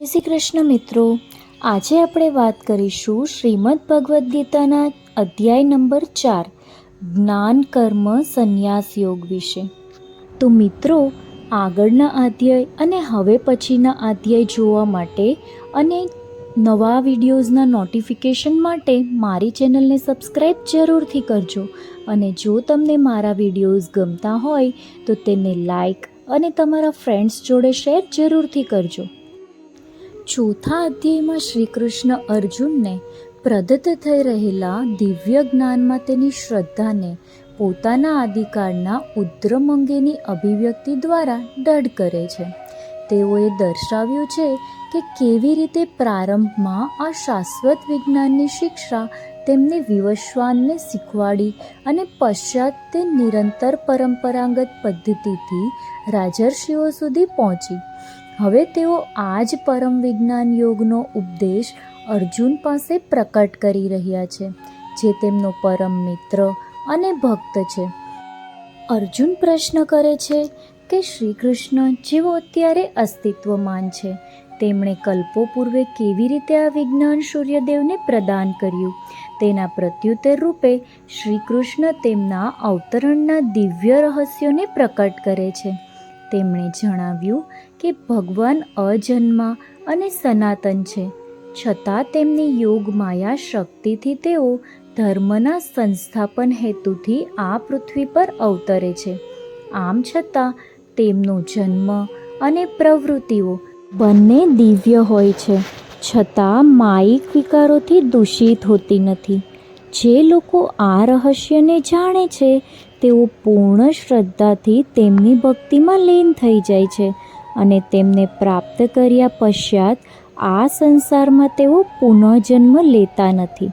જય શ્રી કૃષ્ણ મિત્રો. આજે આપણે વાત કરીશું શ્રીમદ ભગવદ્ ગીતાના અધ્યાય નંબર ચાર, જ્ઞાન કર્મ સંન્યાસ યોગ વિશે. તો મિત્રો, આગળના અધ્યાય અને હવે પછીના અધ્યાય જોવા માટે અને નવા વિડીયોઝના નોટિફિકેશન માટે મારી ચેનલને સબસ્ક્રાઈબ જરૂરથી કરજો. અને જો તમને મારા વિડીયોઝ ગમતા હોય, તો તેને લાઈક અને તમારા ફ્રેન્ડ્સ જોડે શેર જરૂરથી કરજો. ચોથા અધ્યાયમાં શ્રી કૃષ્ણ અર્જુનને પ્રદત્ત થઈ રહેલા દિવ્ય જ્ઞાનમાં તેની શ્રદ્ધાને પોતાના આદિકાળના ઉદ્રમ અંગેની અભિવ્યક્તિ દ્વારા દઢ કરે છે. તેઓએ દર્શાવ્યું છે કે કેવી રીતે પ્રારંભમાં આ શાશ્વત વિજ્ઞાનની શિક્ષા તેમને વિવશ્વાનને શીખવાડી અને પશ્ચાત તે નિરંતર પરંપરાગત પદ્ધતિથી રાજર્ષિઓ સુધી પહોંચી. હવે તેઓ આ જ પરમ વિજ્ઞાન યોગનો ઉપદેશ અર્જુન પાસે પ્રકટ કરી રહ્યા છે, જે તેમનો પરમ મિત્ર અને ભક્ત છે. અર્જુન પ્રશ્ન કરે છે કે શ્રી કૃષ્ણ જેઓ અત્યારે અસ્તિત્વમાન છે, તેમણે કલ્પો પૂર્વે કેવી રીતે આ વિજ્ઞાન સૂર્યદેવને પ્રદાન કર્યું? તેના પ્રત્યુત્તર રૂપે શ્રી કૃષ્ણ તેમના અવતરણના દિવ્ય રહસ્યોને પ્રકટ કરે છે. તેમણે જણાવ્યું કે ભગવાન અજન્મા અને સનાતન છે. છતાં તેમની યોગ માયા શક્તિથી તેઓ ધર્મના સંસ્થાપન હેતુથી આ પૃથ્વી પર અવતરે છે. આમ છતાં તેમનો જન્મ અને પ્રવૃત્તિઓ બંને દિવ્ય હોય છે. છતાં માયિક વિકારોથી દૂષિત હોતી નથી. જે લોકો આ રહસ્યને જાણે છે, તેઓ પૂર્ણ શ્રદ્ધાથી તેમની ભક્તિમાં લીન થઈ જાય છે. અને તેમને પ્રાપ્ત કર્યા પશ્ચાત આ સંસારમાં તેઓ પુનઃજન્મ લેતા નથી.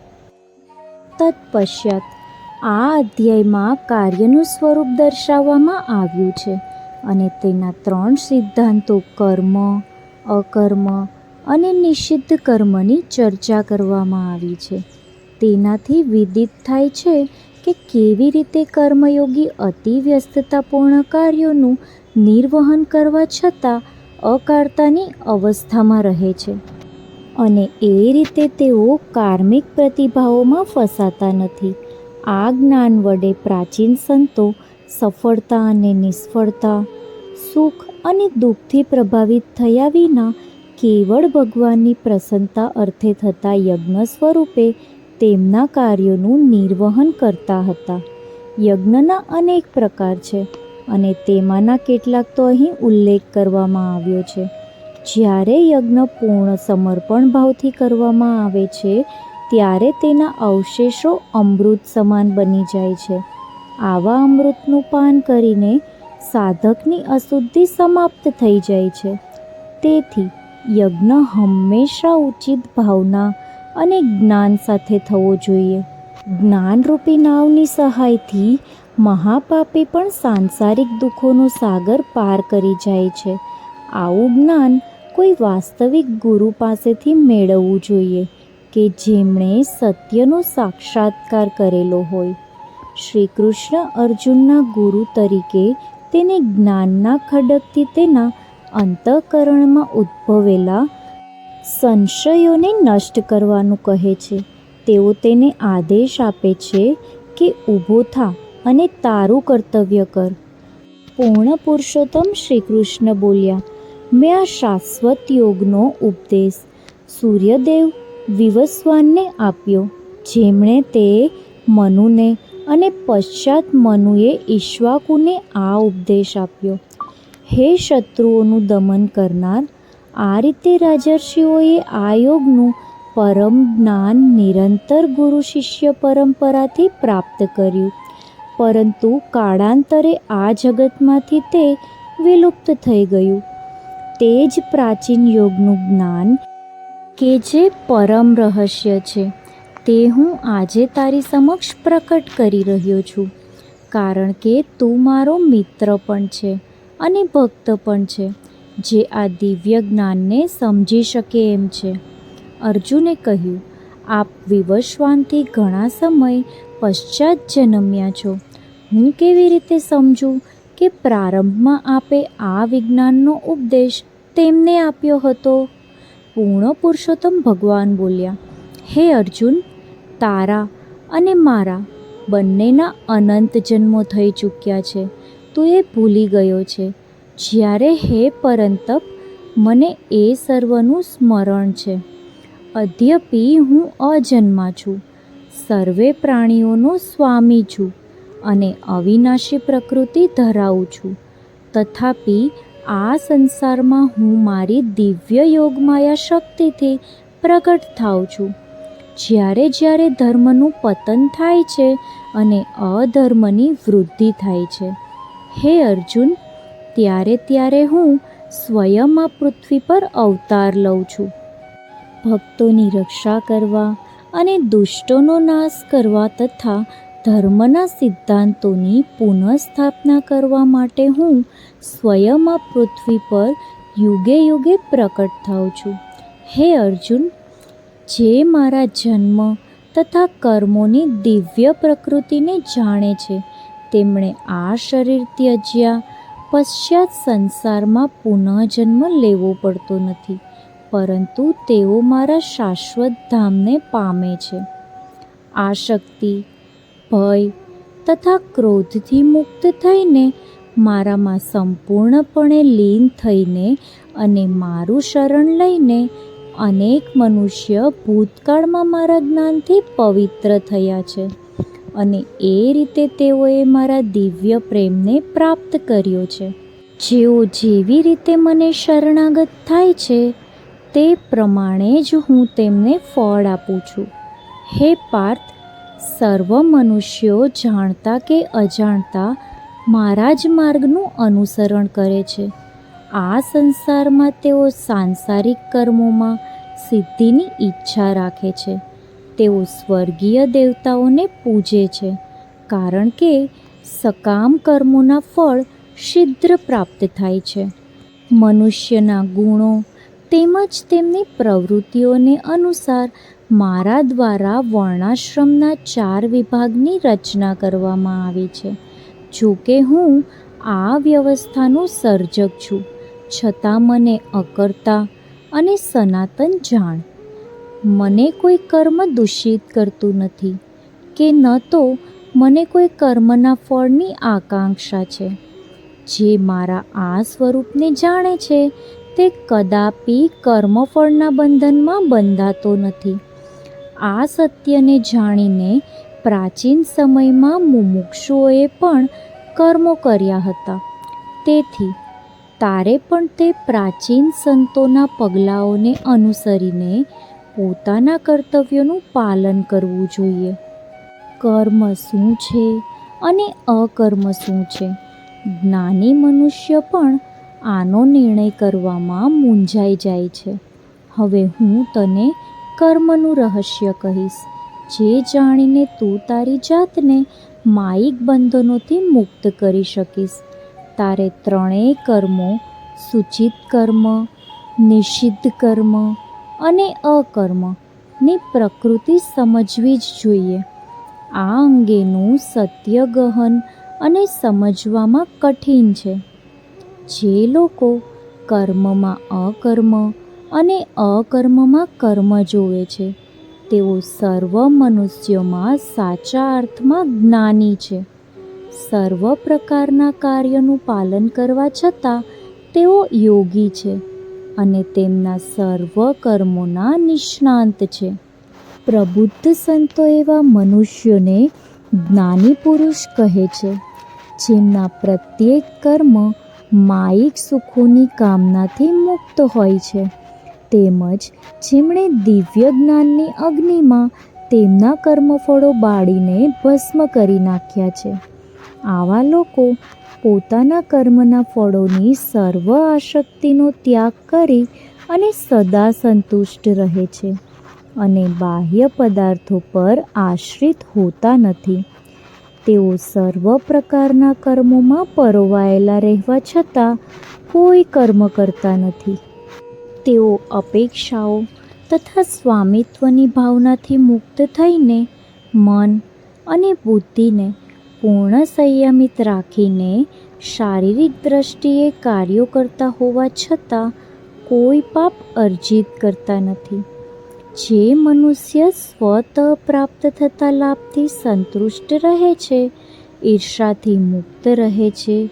તત્પશ્ચાત આ અધ્યાયમાં કાર્યનું સ્વરૂપ દર્શાવવામાં આવ્યું છે અને તેના ત્રણ સિદ્ધાંતો કર્મ, અકર્મ અને નિષિદ્ધ કર્મની ચર્ચા કરવામાં આવી છે. તેનાથી વિદિત થાય છે કે કેવી રીતે કર્મયોગી અતિ વ્યસ્તતાપૂર્ણ કાર્યોનું નિર્વહન કરવા છતાં અકારતાની અવસ્થામાં રહે છે. અને એ રીતે તેઓ કાર્મિક પ્રતિભાવોમાં ફસાતા નથી. આ જ્ઞાન વડે પ્રાચીન સંતો સફળતા અને નિષ્ફળતા, સુખ અને દુઃખથી પ્રભાવિત થયા વિના કેવળ ભગવાનની પ્રસન્નતા અર્થે થતા યજ્ઞ સ્વરૂપે તેમના કાર્યોનું નિર્વહન કરતા હતા. યજ્ઞના અનેક પ્રકાર છે. અને તેમાંના કેટલાક તો અહીં ઉલ્લેખ કરવામાં આવ્યો છે. જ્યારે યજ્ઞ પૂર્ણ સમર્પણ ભાવથી કરવામાં આવે છે, ત્યારે તેના અવશેષો અમૃત સમાન બની જાય છે. આવા અમૃતનું પાન કરીને સાધકની અશુદ્ધિ સમાપ્ત થઈ જાય છે. તેથી યજ્ઞ હંમેશા ઉચિત ભાવના અને જ્ઞાન સાથે થવો જોઈએ. જ્ઞાનરૂપી નાવની સહાયથી મહાપાપી પણ સાંસારિક દુઃખોનો સાગર પાર કરી જાય છે. આવું જ્ઞાન કોઈ વાસ્તવિક ગુરુ પાસેથી મેળવવું જોઈએ કે જેમણે સત્યનો સાક્ષાત્કાર કરેલો હોય. શ્રી કૃષ્ણ અર્જુનના ગુરુ તરીકે તેને જ્ઞાનના ખડકથી તેના અંતઃકરણમાં ઉદ્ભવેલા સંશયોને નષ્ટ કરવાનું કહે છે. તેઓ તેને આદેશ આપે છે કે ઊભો થા અને તારું કર્તવ્ય કર. પૂર્ણ પુરુષોત્તમ શ્રી કૃષ્ણ બોલ્યા, મેં આ શાશ્વત યોગનો ઉપદેશ સૂર્યદેવ વિવસ્વાનને આપ્યો, જેમણે તે મનુને અને પશ્ચાત મનુએ ઈશ્વાકુને આ ઉપદેશ આપ્યો. હે શત્રુઓનું દમન કરનાર, આ રીતે રાજર્ષિઓએ આ યોગનું પરમ જ્ઞાન નિરંતર ગુરુ શિષ્ય પરંપરાથી પ્રાપ્ત કર્યું. પરંતુ કાળાંતરે આ જગતમાંથી તે વિલુપ્ત થઈ ગયું. તે જ પ્રાચીન યોગનું જ્ઞાન કે જે પરમ રહસ્ય છે, તે હું આજે તારી સમક્ષ પ્રકટ કરી રહ્યો છું. કારણ કે તું મારો મિત્ર પણ છે અને ભક્ત પણ છે, જે આ દિવ્ય જ્ઞાનને સમજી શકે એમ છે. અર્જુને કહ્યું, આપ વિવશવાનથી ઘણા સમય પશ્ચાત જન્મ્યા છો. હું કેવી રીતે સમજું કે પ્રારંભમાં આપે આ વિજ્ઞાનનો ઉપદેશ તેમને આપ્યો હતો? પૂર્ણ પુરુષોત્તમ ભગવાન બોલ્યા, હે અર્જુન, તારા અને મારા બંનેના અનંત જન્મો થઈ ચૂક્યા છે. તું એ ભૂલી ગયો છે. જ્યારે હે પરંતપ, મને એ સર્વનું સ્મરણ છે. અદ્યપી હું અજન્મા છું. સર્વે પ્રાણીઓનો સ્વામી છું અને અવિનાશી પ્રકૃતિ ધરાવું છું. તથાપિ આ સંસારમાં હું મારી દિવ્ય યોગમાયા શક્તિથી પ્રગટ થાઉં છું. જ્યારે જ્યારે ધર્મનું પતન થાય છે અને અધર્મની વૃદ્ધિ થાય છે. હે અર્જુન, ત્યારે ત્યારે હું સ્વયં આ પૃથ્વી પર અવતાર લઉં છું. ભક્તોની રક્ષા કરવા અને દુષ્ટોનો નાશ કરવા તથા ધર્મના સિદ્ધાંતોની પુનઃસ્થાપના કરવા માટે હું સ્વયં આ પૃથ્વી પર યુગે યુગે પ્રકટ થાઉં છું. હે અર્જુન, જે મારા જન્મ તથા કર્મોની દિવ્ય પ્રકૃતિને જાણે છે, તેમણે આ શરીર ત્યજ્યા પશ્ચાત સંસારમાં પુનઃજન્મ લેવો પડતો નથી. પરંતુ તેઓ મારા શાશ્વત ધામને પામે છે. આ શક્તિ, ભય તથા ક્રોધથી મુક્ત થઈને મારામાં સંપૂર્ણપણે લીન થઈને અને મારું શરણ લઈને અનેક મનુષ્ય ભૂતકાળમાં મારા જ્ઞાનથી પવિત્ર થયા છે અને એ રીતે તેઓએ મારા દિવ્ય પ્રેમને પ્રાપ્ત કર્યો છે. જેઓ જેવી રીતે મને શરણાગત થાય છે તે પ્રમાણે જ હું તેમને ફળ આપું છું. હે પાર્થ, સર્વ મનુષ્યો જાણતા કે અજાણતા મારા જ માર્ગનું અનુસરણ કરે છે. આ સંસારમાં તેઓ સાંસારિક કર્મોમાં સિદ્ધિની ઈચ્છા રાખે છે. તેઓ સ્વર્ગીય દેવતાઓને પૂજે છે, કારણ કે સકામ કર્મોના ફળ શીઘ્ર પ્રાપ્ત થાય છે. મનુષ્યના ગુણો તેમજ તેમની પ્રવૃત્તિઓને અનુસાર મારા દ્વારા વર્ણાશ્રમના ચાર વિભાગની રચના કરવામાં આવી છે. જો કે હું આ વ્યવસ્થાનું સર્જક છું, છતાં મને અકર્તા અને સનાતન જાણ. મને કોઈ કર્મ દૂષિત કરતું નથી કે ન તો મને કોઈ કર્મના ફળની આકાંક્ષા છે, જે મારા આ સ્વરૂપને જાણે છે તે કદાપી કર્મફળના બંધનમાં બંધાતો નથી. આ સત્યને જાણીને પ્રાચીન સમયમાં મુમુક્ષુઓએ પણ કર્મો કર્યા હતા. તેથી, તારે પણ તે પ્રાચીન સંતોના પગલાઓને અનુસરીને પોતાના કર્તવ્યોનું પાલન કરવું જોઈએ. કર્મ શું છે અને અકર્મ શું છે? જ્ઞાની મનુષ્ય પણ આનો નિર્ણય કરવામાં મૂંઝાઈ જાય છે. હવે હું તને કર્મનું રહસ્ય કહીશ. જે જાણીને તું તારી જાતને માયિક બંધનોથી મુક્ત કરી શકીશ. તારે ત્રણેય કર્મો, સૂચિત કર્મ, નિષિદ્ધ કર્મ અને અકર્મની પ્રકૃતિ સમજવી જ જોઈએ. આ અંગેનું સત્ય ગહન અને સમજવામાં કઠિન છે. જે લોકો કર્મમાં અકર્મ અને અકર્મમાં કર્મ જોવે છે, તેઓ સર્વ મનુષ્યોમાં સાચા અર્થમાં જ્ઞાની છે. સર્વ પ્રકારના કાર્યનું પાલન કરવા છતાં તેઓ યોગી છે અને તેમના સર્વ કર્મોના નિષ્ણાંત છે. પ્રબુદ્ધ સંતો એવા મનુષ્યોને જ્ઞાની પુરુષ કહે છે, જેમના પ્રત્યેક કર્મ માયિક સુખોની કામનાથી મુક્ત હોય છે. તેમજ જેમણે દિવ્ય જ્ઞાનની અગ્નિમાં તેમના કર્મફળો બાળીને ભસ્મ કરી નાખ્યા છે. આવા લોકો પોતાના કર્મના ફળોની સર્વ આસક્તિનો ત્યાગ કરી અને સદા સંતુષ્ટ રહે છે અને બાહ્ય પદાર્થો પર આશ્રિત હોતા નથી. તેઓ સર્વ પ્રકારના કર્મોમાં પરોવાયેલા રહેવા છતાં કોઈ કર્મ કરતા નથી. તેઓ અપેક્ષાઓ તથા સ્વામિત્વની ભાવનાથી મુક્ત થઈને મન અને બુદ્ધિને પૂર્ણ સંયમિત રાખીને શારીરિક દ્રષ્ટિએ કાર્યો કરતા હોવા છતાં કોઈ પાપ અર્જિત કરતા નથી. જે મનુષ્ય સ્વત પ્રાપ્ત થતા લાભથી સંતુષ્ટ રહે છે, ઈર્ષાથી મુક્ત રહે છે,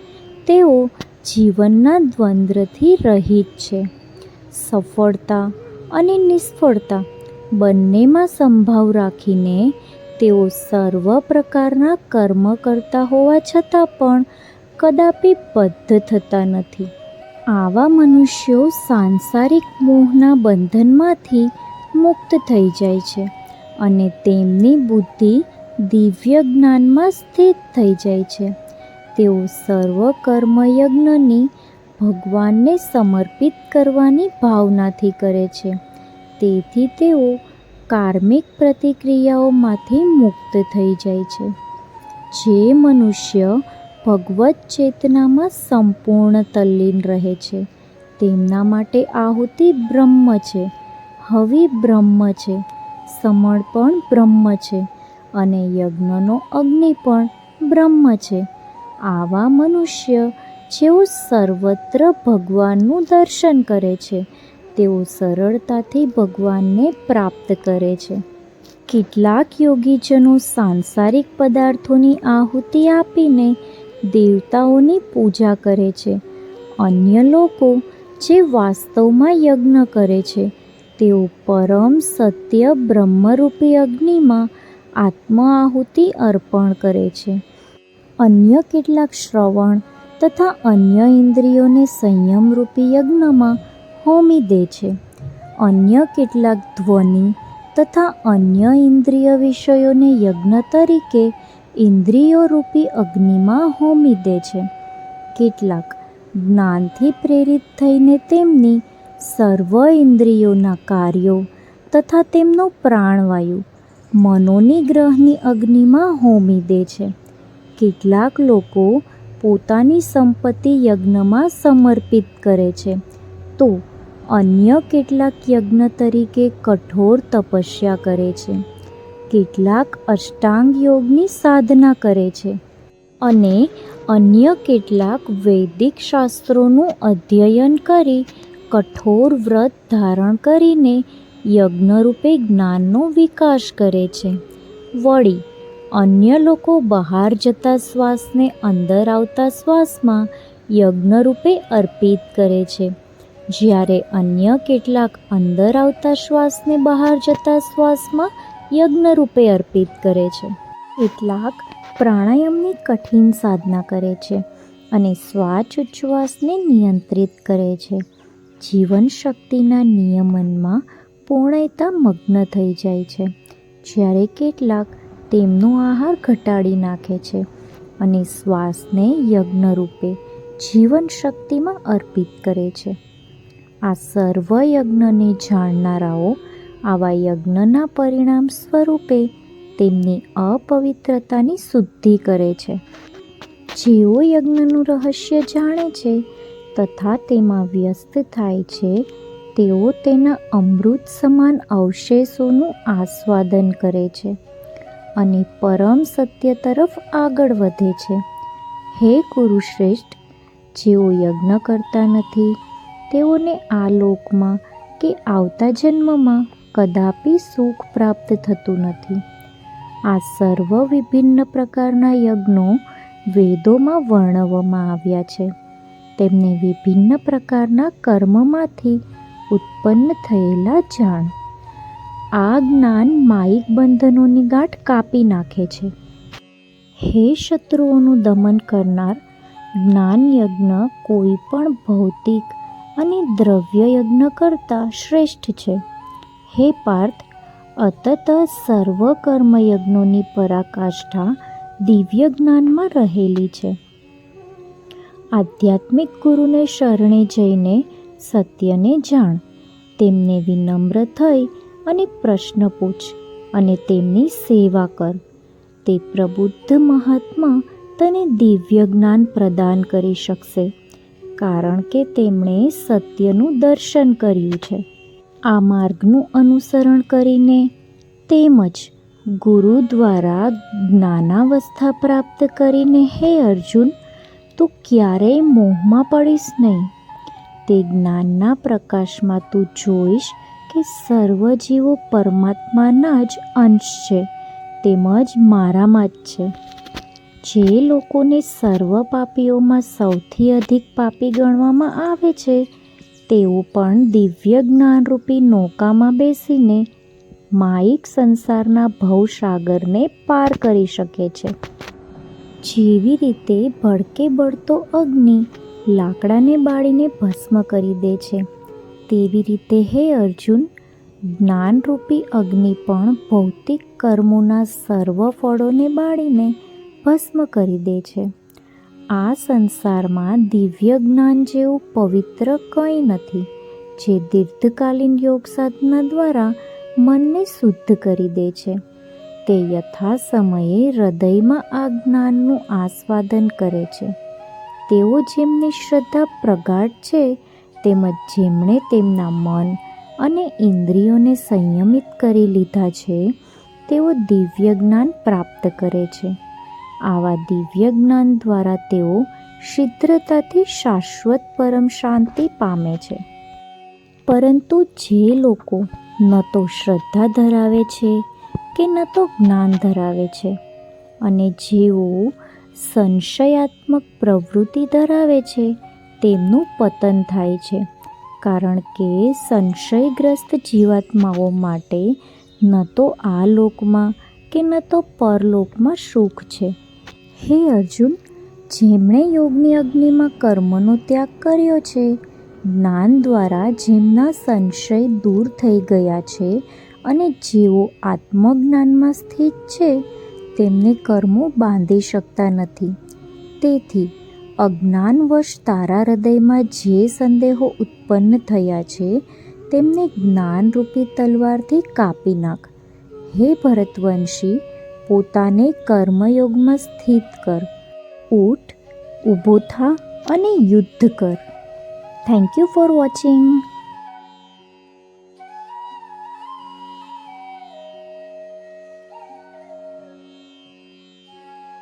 તેઓ જીવનના દ્વંદ્વથી રહિત છે. સફળતા અને નિષ્ફળતા બંનેમાં સંભાવ રાખીને તેઓ સર્વ પ્રકારના કર્મ કરતા હોવા છતાં પણ કદાપી બદ્ધ થતા નથી. આવા મનુષ્યો સાંસારિક મોહના બંધનમાંથી મુક્ત થઈ જાય છે અને તેમની બુદ્ધિ દિવ્ય જ્ઞાનમાં સ્થિત થઈ જાય છે. તેઓ સર્વ કર્મયજ્ઞની ભગવાનને સમર્પિત કરવાની ભાવનાથી કરે છે. તેથી તેઓ કાર્મિક પ્રતિક્રિયાઓમાંથી મુક્ત થઈ જાય છે. જે મનુષ્ય ભગવત ચેતનામાં સંપૂર્ણ તલ્લીન રહે છે, તેમના માટે આહુતિ બ્રહ્મ છે. હવિ બ્રહ્મ છે. સમળ પણ બ્રહ્મ છે અને યજ્ઞનો અગ્નિ પણ બ્રહ્મ છે. આવા મનુષ્ય જેઓ સર્વત્ર ભગવાનનું દર્શન કરે છે, તેઓ સરળતાથી ભગવાનને પ્રાપ્ત કરે છે. કેટલાક યોગીજનો સાંસારિક પદાર્થોની આહુતિ આપીને દેવતાઓની પૂજા કરે છે. અન્ય લોકો જે વાસ્તવમાં યજ્ઞ કરે છે તેઓ પરમ સત્ય બ્રહ્મરૂપી અગ્નિમાં આત્મ આહુતિ અર્પણ કરે છે. અન્ય કેટલાક શ્રવણ તથા અન્ય ઇન્દ્રિયોને સંયમરૂપી યજ્ઞમાં હોમી દે છે. અન્ય કેટલાક ધ્વનિ તથા અન્ય ઇન્દ્રિય વિષયોને યજ્ઞ તરીકે ઇન્દ્રિયોરૂપી અગ્નિમાં હોમી દે છે. કેટલાક જ્ઞાનથી પ્રેરિત થઈને તેમની સર્વ ઇન્દ્રિયોના કાર્યો તથા તેમનો પ્રાણવાયુ મનોની ગ્રહની અગ્નિમાં હોમી દે છે. કેટલાક લોકો પોતાની સંપત્તિ યજ્ઞમાં સમર્પિત કરે છે. તો અન્ય કેટલાક યજ્ઞ તરીકે કઠોર તપસ્યા કરે છે. કેટલાક અષ્ટાંગ યોગની સાધના કરે છે. અને અન્ય કેટલાક વૈદિક શાસ્ત્રોનું અધ્યયન કરી કઠોર વ્રત ધારણ કરીને યજ્ઞરૂપે જ્ઞાનનો વિકાસ કરે છે. વળી, અન્ય લોકો બહાર જતા શ્વાસને અંદર આવતા શ્વાસમાં યજ્ઞરૂપે અર્પિત કરે છે. જ્યારે અન્ય કેટલાક અંદર આવતા શ્વાસને બહાર જતા શ્વાસમાં યજ્ઞરૂપે અર્પિત કરે છે. કેટલાક પ્રાણાયામની કઠિન સાધના કરે છે અને શ્વાસ ઉચ્છ્વાસને નિયંત્રિત કરે છે. જીવન શક્તિના નિયમનમાં પૂર્ણતા મગ્ન થઈ જાય છે. જ્યારે કેટલાક તેમનો આહાર ઘટાડી નાખે છે અને શ્વાસને યજ્ઞરૂપે જીવન શક્તિમાં અર્પિત કરે છે. આ સર્વ યજ્ઞને જાણનારાઓ આવા યજ્ઞના પરિણામ સ્વરૂપે તેમની અપવિત્રતાની શુદ્ધિ કરે છે. જેઓ યજ્ઞનું રહસ્ય જાણે છે તથા તેમાં વ્યસ્ત થાય છે, તેઓ તેના અમૃત સમાન અવશેષોનું આસ્વાદન કરે છે અને પરમ સત્ય તરફ આગળ વધે છે. હે કુરુશ્રેષ્ઠ જેઓ યજ્ઞ કરતા નથી, તેઓને આ લોકમાં કે આવતા જન્મમાં કદાપી સુખ પ્રાપ્ત થતું નથી. આ સર્વ વિભિન્ન પ્રકારના યજ્ઞો વેદોમાં વર્ણવવામાં આવ્યા છે. તેમને વિભિન્ન પ્રકારના કર્મમાંથી ઉત્પન્ન થયેલા જાણ. આ જ્ઞાન માયિક બંધનોની ગાંઠ કાપી નાખે છે. હે શત્રુઓનું દમન કરનાર જ્ઞાન યજ્ઞ કોઈ પણ ભૌતિક અને દ્રવ્ય યજ્ઞ કરતાં શ્રેષ્ઠ છે. હે પાર્થ, અતત સર્વ કર્મયજ્ઞોની પરાકાષ્ઠા દિવ્ય જ્ઞાનમાં રહેલી છે. આધ્યાત્મિક ગુરુને શરણે જઈને સત્યને જાણ. તેમને વિનમ્ર થઈ અને પ્રશ્ન પૂછ અને તેમની સેવા કર. તે પ્રબુદ્ધ મહાત્મા તને દિવ્ય જ્ઞાન પ્રદાન કરી શકશે, કારણ કે તેમણે સત્યનું દર્શન કર્યું છે. આ માર્ગનું અનુસરણ કરીને તેમજ ગુરુ દ્વારા જ્ઞાનાવસ્થા પ્રાપ્ત કરીને હે અર્જુન તું ક્યારેય મોહમાં પડીશ નહીં. તે જ્ઞાનના પ્રકાશમાં તું જોઈશ કે સર્વ જીવો પરમાત્માના જ અંશ છે, તેમજ મારામાં જ છે. જે લોકોને સર્વ પાપીઓમાં સૌથી અધિક પાપી ગણવામાં આવે છે, તેઓ પણ દિવ્ય જ્ઞાનરૂપી નૌકામાં બેસીને માયિક સંસારના ભવસાગરને પાર કરી શકે છે. જેવી રીતે ભડકે બળતો અગ્નિ લાકડાને બાળીને ભસ્મ કરી દે છે. તેવી રીતે હે અર્જુન, જ્ઞાનરૂપી અગ્નિ પણ ભૌતિક કર્મોના સર્વ ફળોને બાળીને ભસ્મ કરી દે છે. આ સંસારમાં દિવ્ય જ્ઞાન જેવું પવિત્ર કંઈ નથી, જે દીર્ઘકાલીન યોગ સાધના દ્વારા મનને શુદ્ધ કરી દે છે. તે યથા સમયે હૃદયમાં આ જ્ઞાનનું આસ્વાદન કરે છે. તેઓ જેમની શ્રદ્ધા પ્રગાઢ છે, તેમજ જેમણે તેમના મન અને ઇન્દ્રિયોને સંયમિત કરી લીધા છે, તેઓ દિવ્ય જ્ઞાન પ્રાપ્ત કરે છે. આવા દિવ્ય જ્ઞાન દ્વારા તેઓ શીઘ્રતાથી શાશ્વત પરમ શાંતિ પામે છે. પરંતુ જે લોકો ન તો શ્રદ્ધા ધરાવે છે કે ન તો જ્ઞાન ધરાવે છે અને જેઓ સંશયાત્મક પ્રવૃત્તિ ધરાવે છે, તેમનું પતન થાય છે. કારણ કે સંશયગ્રસ્ત જીવાત્માઓ માટે ન તો આ લોકમાં કે ન તો પરલોકમાં સુખ છે. હે અર્જુન, જેમણે યોગની અગ્નિમાં કર્મનો ત્યાગ કર્યો છે, જ્ઞાન દ્વારા જેમના સંશય દૂર થઈ ગયા છે અને જેઓ આત્મજ્ઞાનમાં સ્થિત છે, તેમને કર્મો બાંધી શકતા નથી. તેથી, અજ્ઞાનવશ તારા હૃદયમાં જે સંદેહો ઉત્પન્ન થયા છે, તેમને જ્ઞાનરૂપી તલવારથી કાપી નાખ. હે ભરતવંશી, પોતાને કર્મયોગમાં સ્થિત કર. ઊઠ, ઊભો થા અને યુદ્ધ કર. Thank you for watching